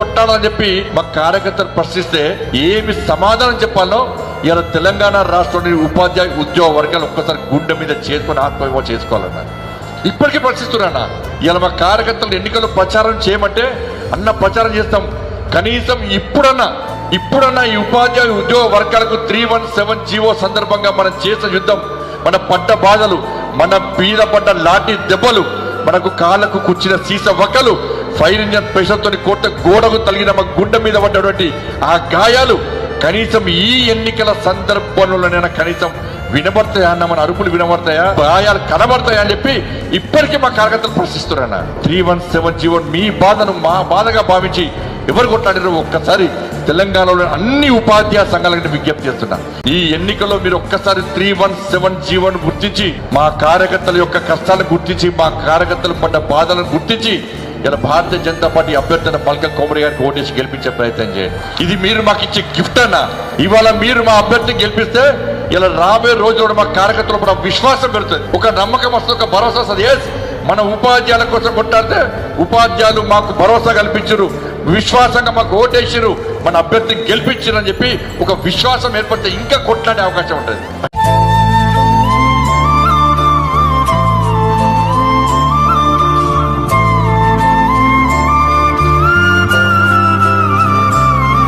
కొట్టాలని చెప్పి మా కార్యకర్తలు ప్రశ్నిస్తే ఏమి సమాధానం చెప్పాలో ఇలా తెలంగాణ రాష్ట్రంలోని ఉపాధ్యాయ ఉద్యోగ వర్గాలు ఒక్కసారి గుండె మీద చేసుకొని ఆత్మహత్య చేసుకోవాలన్నా. ఇప్పటికీ ప్రశ్నిస్తున్నా ఇలా మా కార్యకర్తలు ఎన్నికల్లో ప్రచారం చేయమంటే అన్న ప్రచారం చేస్తాం. కనీసం ఇప్పుడన్నా ఇప్పుడన్నా ఈ ఉపాధ్యాయ ఉద్యోగ వర్గాలకు త్రీ వన్ సెవెన్ జీవో సందర్భంగా మనం చేసిన యుద్ధం మన పడ్డ బాధలు మన పీద పడ్డ లాఠీ దెబ్బలు మనకు కాళ్ళకు కుచ్చిన సీస వక్కలు ఫైర్ ఇంజన్ ప్రెషర్తో కోట గోడకు తలిగిన మా గుండె మీద పడ్డటువంటి ఆ గాయాలు కనీసం ఈ ఎన్నికల సందర్భంలోనైనా కనీసం వినబడతాయా అన్న మన అరుపులు వినబడతాయా? గాయాలు కనబడతాయా అని చెప్పి ఇప్పటికీ మా కార్యకర్తలు ప్రశ్నిస్తున్నా త్రీ వన్ సెవెన్ జీవన్ మీ బాధను మా బాధగా భావించి ఎవరు కొట్లాడారో ఒక్కసారి తెలంగాణలో అన్ని ఉపాధ్యాయ సంఘాలకు విజ్ఞప్తి చేస్తున్నా. ఈ ఎన్నికల్లో మీరు ఒక్కసారి త్రీ వన్ సెవెన్ జీవన్ గుర్తించి మా కార్యకర్తల యొక్క కష్టాలను గుర్తించి మా కార్యకర్తలు పడ్డ బాధలను గుర్తించి ఇలా భారతీయ జనతా పార్టీ అభ్యర్థన పల్క కోమరి గారికి ఓటేసి గెలిపించే ప్రయత్నం చేయండి ఇది మీరు మాకు ఇచ్చే గిఫ్ట్ అన్న. ఇవాళ మీరు మా అభ్యర్థిని గెలిపిస్తే ఇలా రాబోయే రోజుల్లో మా కార్యకర్తలు కూడా విశ్వాసం పెడుతుంది ఒక నమ్మకం వస్తుంది ఒక భరోసా వస్తుంది. ఎస్ మన ఉపాధ్యాయుల కోసం కొట్టాడితే ఉపాధ్యాయులు మాకు భరోసా కల్పించరు. విశ్వాసంగా మాకు ఓటేసిరు మన అభ్యర్థిని గెలిపించరు అని చెప్పి ఒక విశ్వాసం ఏర్పడితే ఇంకా కొట్లాడే అవకాశం ఉంటుంది.